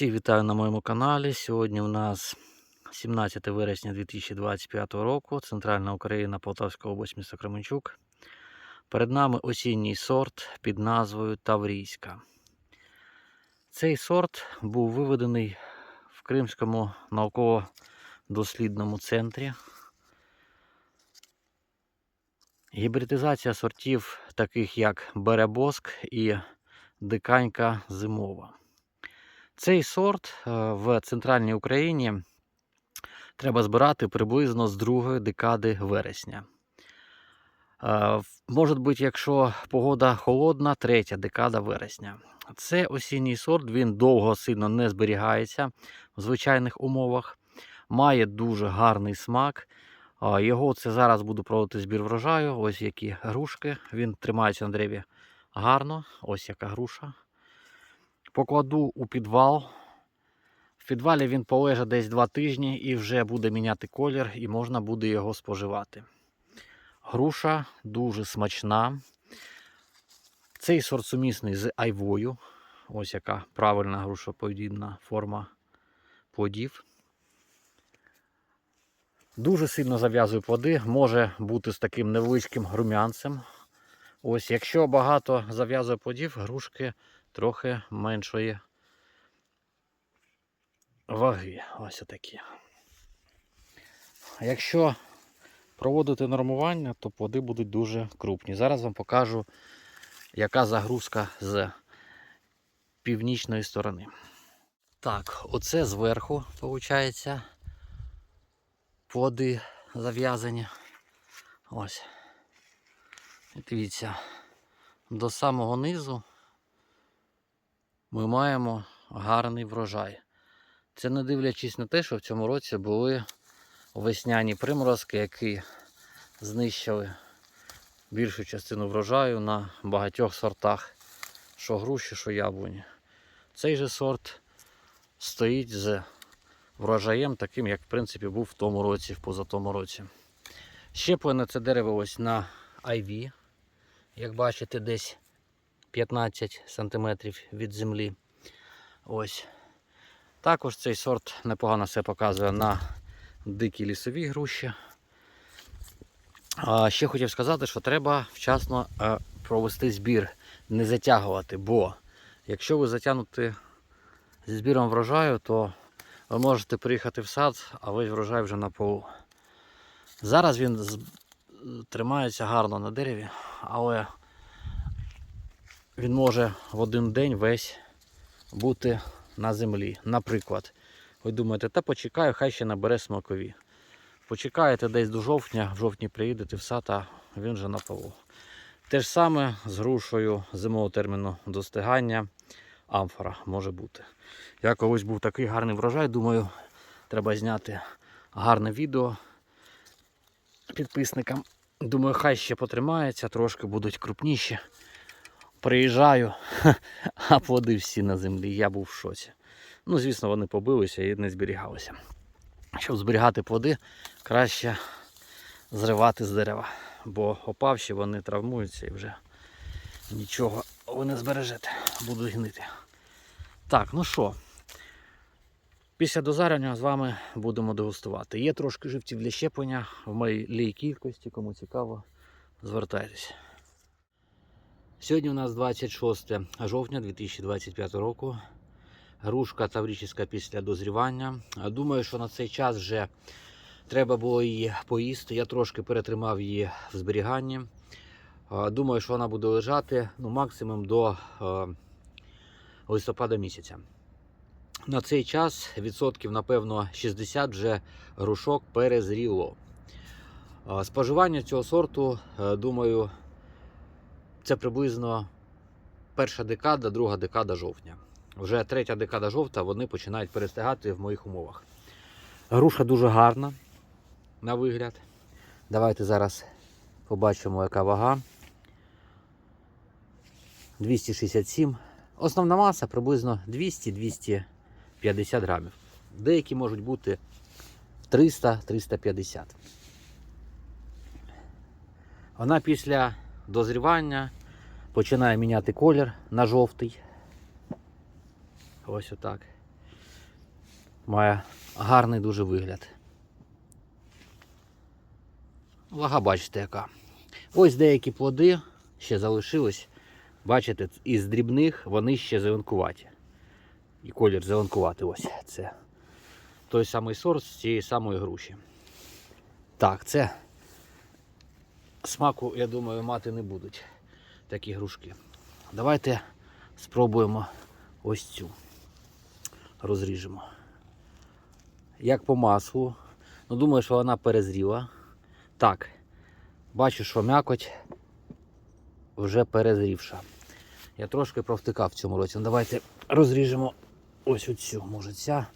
Всіх вітаю на моєму каналі. Сьогодні у нас 17 вересня 2025 року, Центральна Україна, Полтавська область, місто Кременчук. Перед нами осінній сорт під назвою Таврійська. Цей сорт був виведений в Кримському науково-дослідному центрі. Гібридизація сортів, таких як Беребоск і Диканька зимова. Цей сорт е, в центральній Україні треба збирати приблизно з другої декади вересня. Е, Може бути, якщо погода холодна, третя декада вересня. Це осінній сорт, він довго сильно не зберігається в звичайних умовах, має дуже гарний смак. Його це зараз буду проводити збір врожаю. Ось які грушки. Він тримається на дереві гарно. Ось яка груша покладу у підвал. В підвалі він полежить десь 2 тижні і вже буде міняти колір, і можна буде його споживати. Груша дуже смачна. Цей сорт сумісний з айвою. Ось яка правильна грушоподібна форма плодів. Дуже сильно зав'язує плоди, може бути з таким невеличким рум'янцем. Ось, якщо багато зав'язує плодів, грушки трохи меншої ваги. Ось такі. Якщо проводити нормування, то плоди будуть дуже крупні. Зараз вам покажу, яка загрузка з північної сторони. Так, оце зверху, виходить, плоди зав'язані. Ось. Дивіться, до самого низу ми маємо гарний врожай. Це не дивлячись на те, що в цьому році були весняні приморозки, які знищили більшу частину врожаю на багатьох сортах, що груші, що яблуні. Цей же сорт стоїть з врожаєм, таким, як в принципі був в тому році, в позатому році. Щеплене це дерево ось на IV. Як бачите, десь 15 см від землі. Ось. Також цей сорт непогано все показує на дикій лісовій груші. А ще хотів сказати, що треба вчасно е, провести збір, не затягувати, бо якщо ви затягнете зі збіром врожаю, то ви можете приїхати в сад, а весь врожай вже на полу. Зараз він тримається гарно на дереві, але він може в один день весь бути на землі. Наприклад, ви думаєте, та почекаю, хай ще набере смакові. Почекаєте десь до жовтня, в жовтні приїдете в сад, а він вже на полу. Те ж саме з грушою зимового терміну достигання амфора може бути. Я колись був такий гарний врожай, думаю, треба зняти гарне відео підписникам. Думаю, хай ще потримається, трошки будуть крупніші. Приїжджаю, а плоди всі на землі. Я був в шоці. Ну, звісно, вони побилися і не зберігалися. Щоб зберігати плоди, краще зривати з дерева, бо опавші вони травмуються і вже нічого ви не збережете, будуть гнити. Так, ну що, після дозарення з вами будемо дегустувати. Є трошки живців для щеплення в малій кількості, кому цікаво, звертайтесь. Сьогодні у нас 26 жовтня 2025 року. Грушка таврічська після дозрівання. Думаю, що на цей час вже треба було її поїсти. Я трошки перетримав її в зберіганні. Думаю, що вона буде лежати ну, максимум до е, листопада місяця. На цей час відсотків, напевно, 60 вже грушок перезріло. Споживання цього сорту, е, думаю, це приблизно перша декада, друга декада жовтня. Вже третя декада жовта вони починають перестигати в моїх умовах. Груша дуже гарна на вигляд. Давайте зараз побачимо, яка вага. 267. Основна маса приблизно 200-250 грамів. Деякі можуть бути 300-350. Вона після дозрівання починає міняти колір на жовтий. Ось отак. Має гарний дуже вигляд. Вага, бачите, яка. Ось деякі плоди ще залишились. Бачите, із дрібних вони ще зеленкуваті. І колір зеленкуватий ось це. Той самий сорт з цієї самої груші. Так, це смаку, я думаю, мати не будуть такі грушки. Давайте спробуємо ось цю. Розріжемо. Як по маслу. Ну, думаю, що вона перезріла. Так, бачу, що м'якоть вже перезрівша. Я трошки провтикав в цьому році. Ну, давайте розріжемо ось оцю, може ця.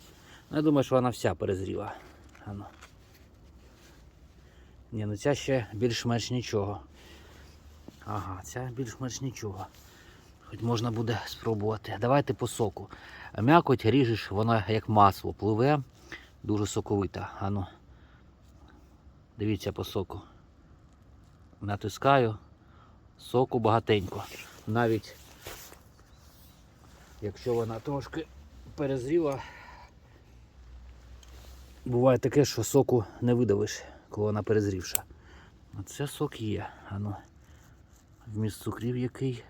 Ну, я думаю, що вона вся перезріла. Ану. Ні, ну ця ще більш-менш нічого. Ага, ця більш-менш нічого. Хоч можна буде спробувати. Давайте по соку. М'якоть ріжеш, вона як масло пливе, дуже соковита. Ану. Дивіться по соку. Натискаю. Соку багатенько. Навіть якщо вона трошки перезріла, буває таке, що соку не видавиш, коли вона перезрівша. А це сок є. Ану. Вміст цукрів який?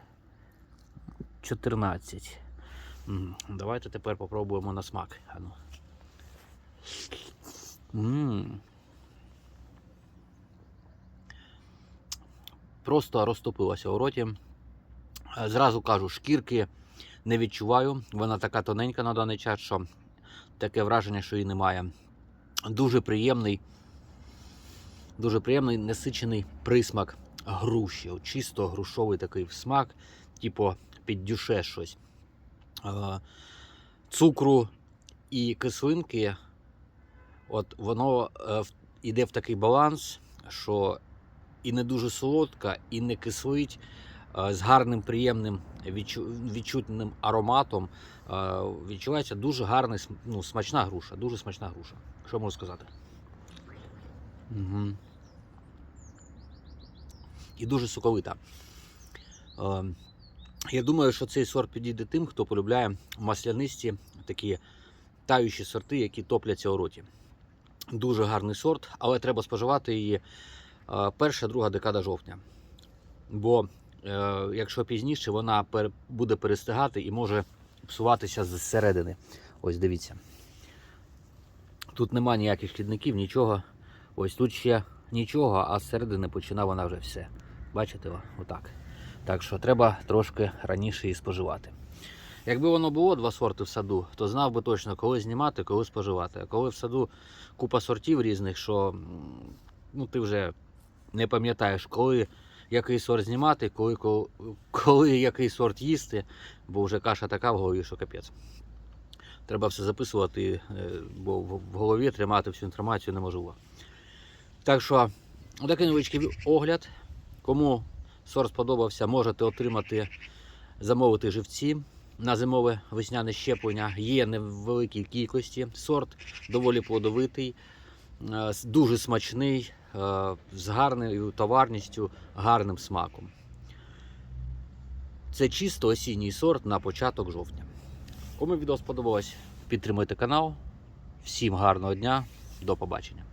14. М, Давайте тепер попробуємо на смак. Ану. М. Просто розтопилася у роті. Е, Зразу кажу, шкірки не відчуваю. Вона така тоненька на даний час, що таке враження, що її немає. Дуже приємний, дуже приємний насичений присмак груші. Чисто грушовий такий смак, типу під дюше щось. Цукру і кислинки, от воно е, в- такий баланс, що і не дуже солодка, і не кислить, з гарним приємним відчутним ароматом. Відчувається дуже гарна, ну, смачна груша, дуже смачна груша. Що можу сказати? Угу. І дуже соковита. Е, Я думаю, що цей сорт підійде тим, хто полюбляє маслянисті такі таючі сорти, які топляться у роті. Дуже гарний сорт, але треба споживати її е, перша, друга декада жовтня. Бо е, якщо пізніше, вона пер- буде перестигати і може псуватися зсередини. Ось дивіться. Тут нема ніяких шкідників, нічого. Ось тут ще нічого, а зсередини починає вона вже все. Бачите, отак. Так що треба трошки раніше її споживати. Якби воно було два сорти в саду, то знав би точно, коли знімати, коли споживати. А коли в саду купа сортів різних, що ну, ти вже не пам'ятаєш, коли який сорт знімати, коли, коли, коли який сорт їсти, бо вже каша така в голові, що капець. Треба все записувати, е, бо в в голові тримати всю інформацію неможливо. Так що, отакий невеличкий огляд. Кому сорт сподобався, можете отримати, замовити живці на зимове весняне щеплення. Є невеликій кількості. Сорт доволі плодовитий, е, дуже смачний, е, з гарною товарністю, гарним смаком. Це чисто осінній сорт на початок жовтня. Кому відео сподобалось, підтримуйте канал. Всім гарного дня, до побачення.